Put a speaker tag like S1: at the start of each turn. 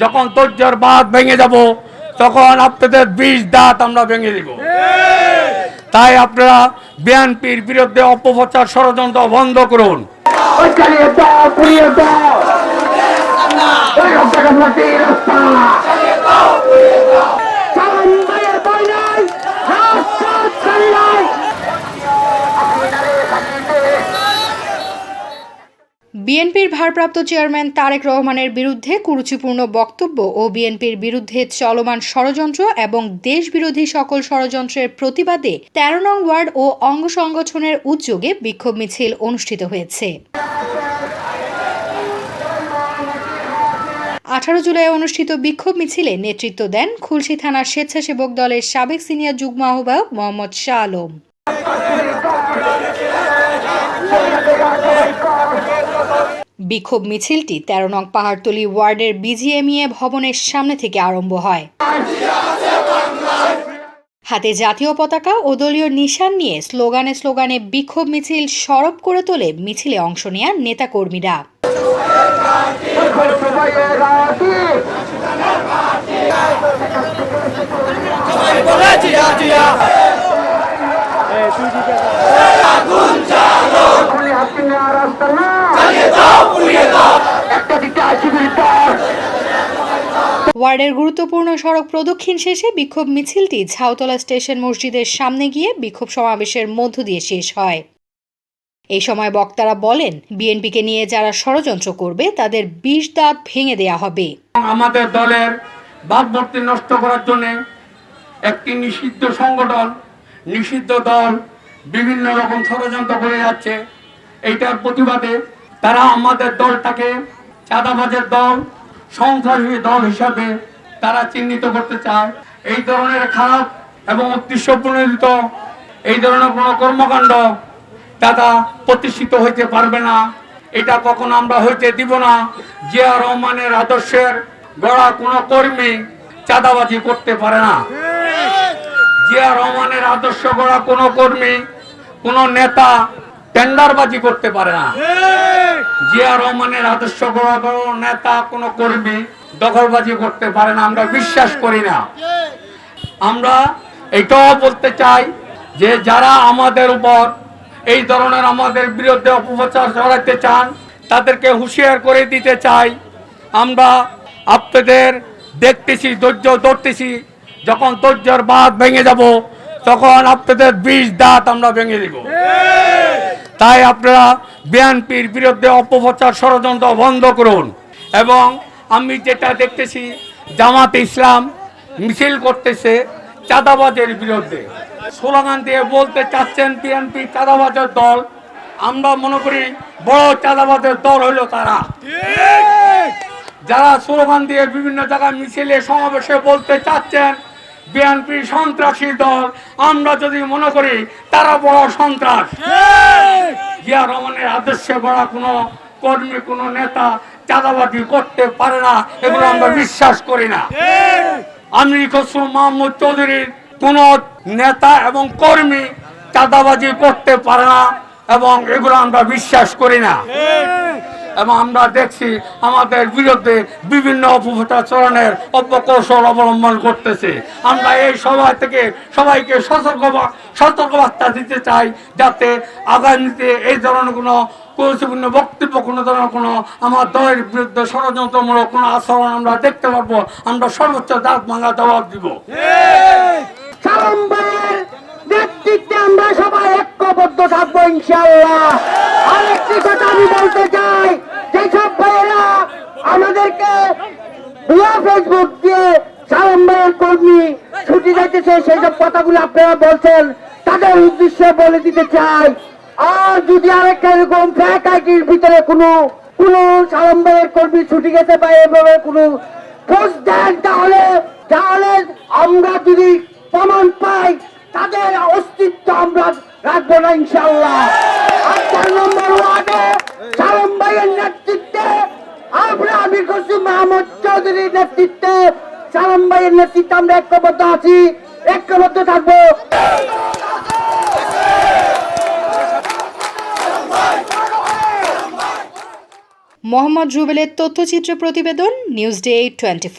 S1: যখন ধৈর্যের বাঁধ ভেঙে যাব, তখন আপনাদের বিষ দাঁত আমরা ভেঙে দিব। তাই আপনারা বিএনপির বিরুদ্ধে অপপ্রচার ষড়যন্ত্র বন্ধ করুন
S2: সালাম ভাইয়ের বই নাই রাস্তা ছাড়ি নাই
S3: বিএনপির ভারপ্রাপ্ত চেয়ারম্যান তারেক রহমানের বিরুদ্ধে কুরুচিপূর্ণ বক্তব্য ও বিএনপির বিরুদ্ধে চলমান ষড়যন্ত্র এবং দেশবিরোধী সকল ষড়যন্ত্রের প্রতিবাদে তেরো নং ওয়ার্ড ও অঙ্গ সংগঠনের উদ্যোগে বিক্ষোভ মিছিল অনুষ্ঠিত হয়েছে। আঠারো জুলাই অনুষ্ঠিত বিক্ষোভ মিছিলে নেতৃত্ব দেন খুলশী থানার স্বেচ্ছাসেবক দলের সাবেক সিনিয়র যুগ্ম আহ্বায়ক মোহাম্মদ শাহ আলম। বিক্ষোভ মিছিলটি তেরো নং পাহাড়তলি ওয়ার্ডের বিজিএমইএ ভবনের সামনে থেকে আরম্ভ হয়। হাতে জাতীয় পতাকা ও দলীয় নিশান নিয়ে স্লোগানে স্লোগানে বিক্ষোভ মিছিল সরব করে তোলে মিছিলে অংশ নেয়া নেতাকর্মীরা।
S2: রাতি খুলি হাতি নেওয়া রাস্তা না একটা দিকে আশিবির দর
S3: ওয়ার্ডের গুরুত্বপূর্ণ সড়ক প্রদক্ষিণ শেষে বিক্ষোভ মিছিলটি ঝাউতলা স্টেশন মসজিদের সামনে গিয়ে বিক্ষোভ সমাবেশের মধ্য দিয়ে শেষ হয়। এই সময় বক্তারা বলেন, বিএনপিকে নিয়ে যারা ষড়যন্ত্র করবে, তাদের বিষ দাঁত ভেঙে দেয়া হবে।
S1: আমাদের দলের ভাবমূর্তি নষ্ট করার জন্য একটি নিষিদ্ধ সংগঠন, নিষিদ্ধ দল বিভিন্ন রকম ষড়যন্ত্র করে যাচ্ছে। এইটার প্রতিবাদে তারা আমাদের দলটাকে চাঁদাবাজের দল সন্ত্রাসী দল হিসাবে তারা চিহ্নিত করতে চায়। এই ধরনের খারাপ এবং উদ্দেশ্য প্রণোদিত এই ধরনের কোনো কর্মকাণ্ড দাদা প্রতিষ্ঠিত হইতে পারবে না। এটা কখনো আমরা হইতে দিব না। জিয়া রহমানের আদর্শের গড়া কোনো কর্মী চাঁদাবাজি করতে পারে না। জিয়া রহমানের আদর্শ গড়া কোনো কর্মী, কোনো নেতা টেন্ডারবাজি করতে পারে না। জিয়া রহমানের আদর্শ কোনো নেতা কোনো কর্মী দখলবাজি করতে পারে না আমরা বিশ্বাস করি না। আমরা এটাও বলতে চাই যে যারা আমাদের উপর এই ধরনের আমাদের বিরুদ্ধে অপপ্রচার চালাতে চান তাদেরকে হুঁশিয়ার করে দিতে চাই। আমরা আপনাদের দেখতেছি ধৈর্য ধরতেছি যখন ধৈর্যর বাঁধ ভেঙে যাব তখন আপনাদের বিষ দাঁত আমরা ভেঙে দিব। তাই আপনারা বিএনপির বিরুদ্ধে অপপ্রচার ষড়যন্ত্র বন্ধ করুন। এবং আমি যেটা দেখতেছি জামাত ইসলাম মিছিল করতেছে চাঁদাবাজের বিরুদ্ধে। স্লোগান দিয়ে বলতে চাচ্ছেন বিএনপি চাঁদাবাজের দল। আমরা মনে করি বড় চাঁদাবাজের দল হলো তারা। যারা স্লোগান দিয়ে বিভিন্ন জায়গায় মিছিলে সমাবেশে বলতে চাচ্ছেন বিএনপি সন্ত্রাসী দল আমরা যদি মনে করি তারা বড় সন্ত্রাস। জিয়া রহমানের আদর্শে বড় কোনো কর্মী কোনো নেতা চাঁদাবাজি করতে পারে না এগুলো আমরা বিশ্বাস করি না। আমি খসরু মাহমুদ চৌধুরীর কোন নেতা এবং কর্মী চাঁদাবাজি করতে পারে না এবং এগুলো আমরা বিশ্বাস করি না। এবং আমরা দেখছি আমাদের বিরুদ্ধে বিভিন্ন অপপ্রচারণের অপকৌশল অবলম্বন করতেছে। আমরা এই সভা থেকে সবাইকে সতর্ক সতর্কবার্তা দিতে চাই যাতে আগামীতে এই ধরনের কোনো গুরুত্বপূর্ণ বক্তব্য, কোনো ধরনের কোনো আমার দলের বিরুদ্ধে ষড়যন্ত্রমূলক কোনো আচরণ আমরা দেখতে পারব, আমরা সর্বোচ্চ দাঁত ভাঙা জবাব দিব।
S2: আমরা সবাই ঐক্যবদ্ধ থাকব ইনশাল্লাহ আরেকটি কথা আমি বলতে চাই। ভুয়া ফেসবুক দিয়ে সালাম কর্মী ছুটি যাইতেছে সেই সব কথাগুলো আপনারা বলছেন। তাদের উদ্দেশ্যে বলে দিতে চাই। আর যদি আরেকটা এরকম ফ্যাক আইডির ভিতরে কোনো কোনো সালাম কর্মী ছুটি গেছে বা এভাবে কোনো পোস্ট দেন, তাহলে তাহলে আমরা যদি প্রমাণ পাই, তাদের অস্তিত্ব আমরা রাখব না ইনশাল্লাহ আর চার নম্বর ওয়ার্ডে সালাম নেতৃত্বে মাহমুদ চৌধুরীর নেতৃত্বে সালাম ভাইয়ের নেতৃত্বে আমরা ঐক্যবদ্ধ আছি। ঐক্যবদ্ধ থাকব।
S3: মোহাম্মদ রুবেলের তথ্যচিত্র প্রতিবেদন নিউজ ডে টোয়েন্টি